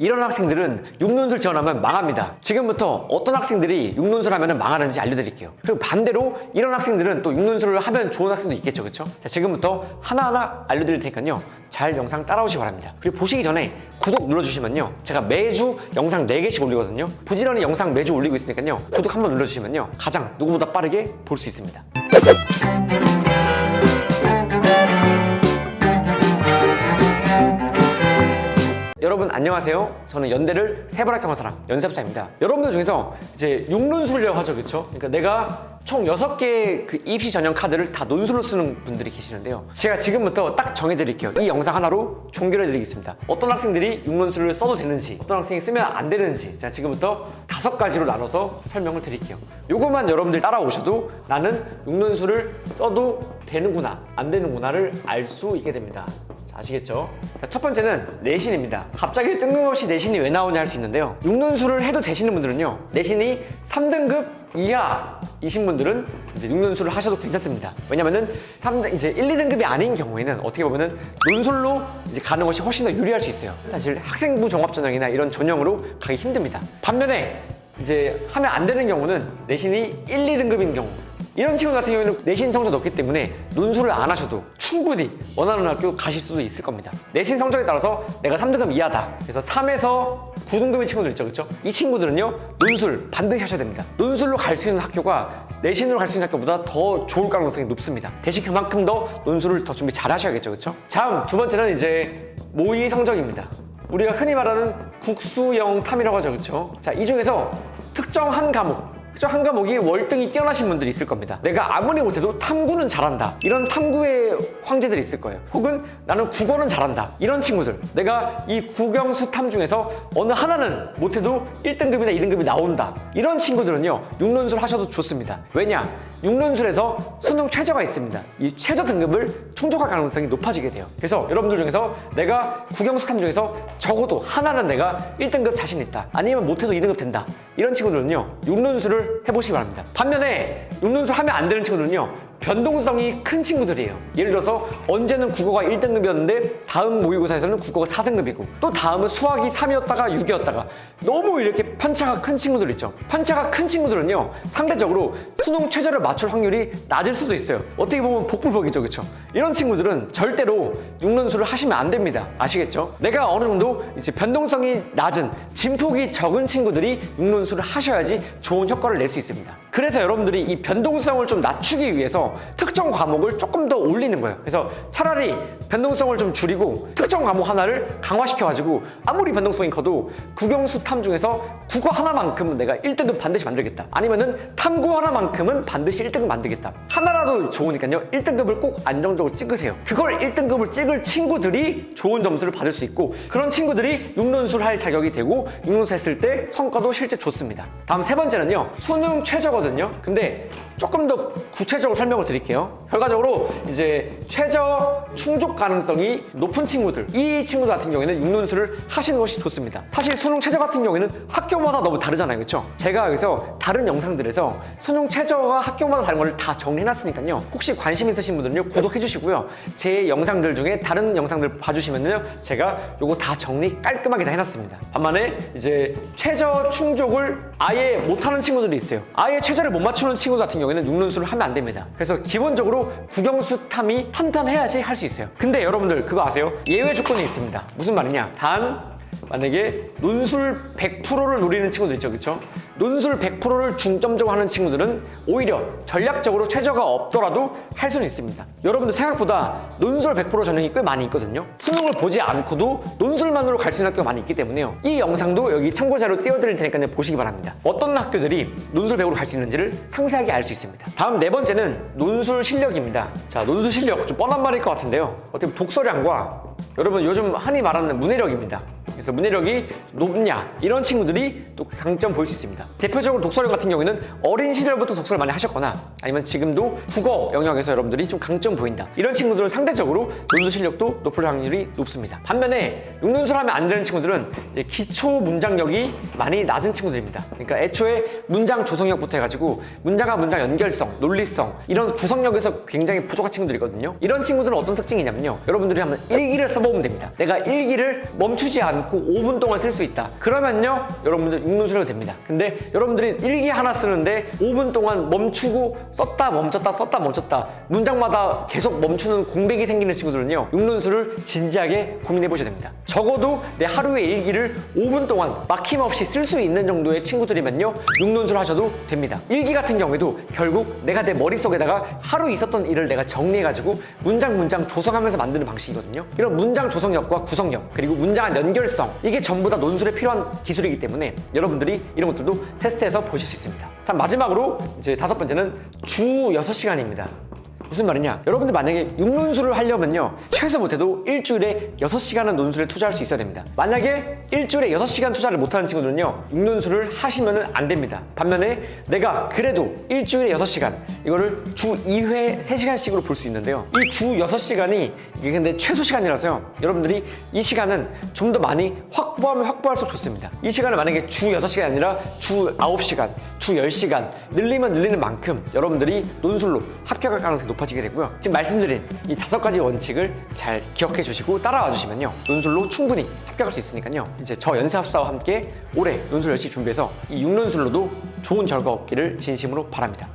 이런 학생들은 육론술 지원하면 망합니다. 지금부터 어떤 학생들이 육론술 하면 망하는지 알려드릴게요. 그리고 반대로 이런 학생들은 또 육론술을 하면 좋은 학생도 있겠죠, 그렇죠? 자, 지금부터 하나하나 알려드릴 테니까요. 잘 영상 따라오시기 바랍니다. 그리고 보시기 전에 구독 눌러주시면요. 제가 매주 영상 4개씩 올리거든요. 부지런히 영상 매주 올리고 있으니까요. 구독 한번 눌러주시면요. 가장 누구보다 빠르게 볼 수 있습니다. 안녕하세요. 저는 연대를 세발학경한 사람 연습사입니다. 여러분들 중에서 이제 육론술이라고 하죠, 그렇죠? 그러니까 내가 총 6개의 그 입시 전형 카드를 다 논술로 쓰는 분들이 계시는데요. 제가 지금부터 딱 정해드릴게요. 이 영상 하나로 종결해드리겠습니다. 어떤 학생들이 육론술을 써도 되는지, 어떤 학생이 쓰면 안 되는지, 제가 지금부터 다섯 가지로 나눠서 설명을 드릴게요. 요것만 여러분들 따라오셔도 나는 육론술을 써도 되는구나, 안 되는구나를 알 수 있게 됩니다. 자, 아시겠죠? 자, 첫 번째는 내신입니다. 갑자기 뜬금없이 내신이 왜 나오냐 할 수 있는데요. 육론술을 해도 되시는 분들은요. 내신이 3등급 이하이신 분들은 이제 육론술을 하셔도 괜찮습니다. 왜냐면은 3등 이제 1, 2등급이 아닌 경우에는 어떻게 보면은 논술로 이제 가는 것이 훨씬 더 유리할 수 있어요. 사실 학생부 종합 전형이나 이런 전형으로 가기 힘듭니다. 반면에 이제 하면 안 되는 경우는 내신이 1, 2등급인 경우 이런 친구 같은 경우에는 내신 성적 높기 때문에 논술을 안 하셔도 충분히 원하는 학교 가실 수도 있을 겁니다. 내신 성적에 따라서 내가 3등급 이하다. 그래서 3에서 9등급의 친구들 있죠. 그렇죠? 이 친구들은요. 논술 반드시 하셔야 됩니다. 논술로 갈 수 있는 학교가 내신으로 갈 수 있는 학교보다 더 좋을 가능성이 높습니다. 대신 그만큼 더 논술을 더 준비 잘 하셔야겠죠. 그렇죠? 다음 두 번째는 이제 모의 성적입니다. 우리가 흔히 말하는 국수영 탐이라고 하죠. 그렇죠? 자, 이 중에서 특정 한 과목 특정 한 과목이 월등히 뛰어나신 분들이 있을 겁니다. 내가 아무리 못해도 탐구는 잘한다. 이런 탐구의 황제들이 있을 거예요. 혹은 나는 국어는 잘한다. 이런 친구들. 내가 이 국영수 탐 중에서 어느 하나는 못해도 1등급이나 2등급이 나온다. 이런 친구들은요, 육론술 하셔도 좋습니다. 왜냐? 육론술에서 수능 최저가 있습니다. 이 최저 등급을 충족할 가능성이 높아지게 돼요. 그래서 여러분들 중에서 내가 국영수 탐 중에서 적어도 하나는 내가 1등급 자신 있다. 아니면 못해도 2등급 된다. 이런 친구들은요, 육론술을 해보시기 바랍니다. 반면에 육론술 하면 안 되는 친구들은요, 변동성이 큰 친구들이에요. 예를 들어서 언제는 국어가 1등급이었는데 다음 모의고사에서는 국어가 4등급이고 또 다음은 수학이 3이었다가 6이었다가 너무 이렇게 편차가 큰 친구들 있죠. 편차가 큰 친구들은요 상대적으로 수능 최저를 맞출 확률이 낮을 수도 있어요. 어떻게 보면 복불복이죠, 그렇죠? 이런 친구들은 절대로 육론술을 하시면 안 됩니다. 아시겠죠? 내가 어느 정도 이제 변동성이 낮은 진폭이 적은 친구들이 육론술을 하셔야지 좋은 효과를 낼 수 있습니다. 그래서 여러분들이 이 변동성을 좀 낮추기 위해서 특정 과목을 조금 더 올리는 거예요. 그래서 차라리 변동성을 좀 줄이고 특정 과목 하나를 강화시켜가지고 아무리 변동성이 커도 국영수 탐 중에서 국어 하나만큼은 내가 1등급 반드시 만들겠다. 아니면은 탐구 하나만큼은 반드시 1등급 만들겠다. 하나라도 좋으니까요. 1등급을 꼭 안정적으로 찍으세요. 그걸 1등급을 찍을 친구들이 좋은 점수를 받을 수 있고 그런 친구들이 육론술 할 자격이 되고 육론술 했을 때 성과도 실제 좋습니다. 다음 세 번째는요. 수능 최저거든 요. 근데 조금 더 구체적으로 설명을 드릴게요. 결과적으로 이제 최저 충족 가능성이 높은 친구들, 이 친구들 같은 경우에는 육론술을 하시는 것이 좋습니다. 사실 수능 최저 같은 경우에는 학교마다 너무 다르잖아요. 그렇죠? 제가 여기서 다른 영상들에서 수능 최저가 학교마다 다른 걸 다 정리해 놨으니까요. 혹시 관심 있으신 분들은요, 구독해 주시고요. 제 영상들 중에 다른 영상들 봐 주시면요. 제가 요거 다 정리 깔끔하게 다 해놨습니다. 반면에 이제 최저 충족을 아예 못하는 친구들이 있어요. 아예 최저를 못 맞추는 친구들 같은 경우 에는 육론술을 하면 안 됩니다. 그래서 기본적으로 국영수 탐이 탄탄해야지 할 수 있어요. 근데 여러분들 그거 아세요? 예외 조건이 있습니다. 무슨 말이냐? 단 만약에 논술 100%를 노리는 친구들 있죠, 그렇죠? 논술 100%를 중점적으로 하는 친구들은 오히려 전략적으로 최저가 없더라도 할 수는 있습니다. 여러분들 생각보다 논술 100% 전형이 꽤 많이 있거든요. 수능을 보지 않고도 논술만으로 갈 수 있는 학교가 많이 있기 때문에요. 이 영상도 여기 참고자료 띄워드릴 테니까 보시기 바랍니다. 어떤 학교들이 논술 100으로 갈 수 있는지를 상세하게 알 수 있습니다. 다음 네 번째는 논술 실력입니다. 자, 논술 실력 좀 뻔한 말일 것 같은데요. 어떻게 독서량과 여러분 요즘 흔히 말하는 문해력입니다. 그래서 문해력이 높냐 이런 친구들이 또 강점 보일 수 있습니다. 대표적으로 독서력 같은 경우에는 어린 시절부터 독서를 많이 하셨거나 아니면 지금도 국어 영역에서 여러분들이 좀 강점 보인다. 이런 친구들은 상대적으로 논술 실력도 높을 확률이 높습니다. 반면에 육론술 하면 안 되는 친구들은 기초 문장력이 많이 낮은 친구들입니다. 그러니까 애초에 문장 조성력부터 해가지고 문장과 문장 연결성, 논리성 이런 구성력에서 굉장히 부족한 친구들이거든요. 이런 친구들은 어떤 특징이 있냐면요. 여러분들이 한번 일기를 써보면 됩니다. 내가 일기를 멈추지 않고 5분 동안 쓸 수 있다. 그러면요, 여러분들 육문수료가 됩니다. 근데 여러분들이 일기 하나 쓰는데 5분 동안 멈추고 썼다 멈췄다 썼다 멈췄다 문장마다 계속 멈추는 공백이 생기는 친구들은요, 육문수를 진지하게 고민해 보셔야 됩니다. 적어도 내 하루의 일기를 5분 동안 막힘없이 쓸 수 있는 정도의 친구들이면요, 육문수를 하셔도 됩니다. 일기 같은 경우에도 결국 내가 내 머릿속에다가 하루 있었던 일을 내가 정리해가지고 문장 문장 조성하면서 만드는 방식이거든요. 이런 문장 조성력과 구성력 그리고 문장의 연결성 이게 전부 다 논술에 필요한 기술이기 때문에 여러분들이 이런 것들도 테스트해서 보실 수 있습니다. 다음 마지막으로 이제 다섯 번째는 주 6시간입니다. 무슨 말이냐? 여러분들 만약에 육론술을 하려면요. 최소 못해도 일주일에 6시간은 논술에 투자할 수 있어야 됩니다. 만약에 일주일에 6시간 투자를 못하는 친구들은요. 육론술을 하시면 안 됩니다. 반면에 내가 그래도 일주일에 6시간 이거를 주 2회 3시간씩으로 볼 수 있는데요. 이 주 6시간이 이게 근데 최소 시간이라서요. 여러분들이 이 시간은 좀 더 많이 확보하면 확보할수록 좋습니다. 이 시간을 만약에 주 6시간이 아니라 주 9시간, 주 10시간 늘리면 늘리는 만큼 여러분들이 논술로 합격할 가능성이 높아지게 되고요. 지금 말씀드린 이 다섯 가지 원칙을 잘 기억해 주시고 따라와 주시면요. 논술로 충분히 합격할 수 있으니까요. 이제 저 연세합사와 함께 올해 논술 열심히 준비해서 이 6논술로도 좋은 결과 얻기를 진심으로 바랍니다.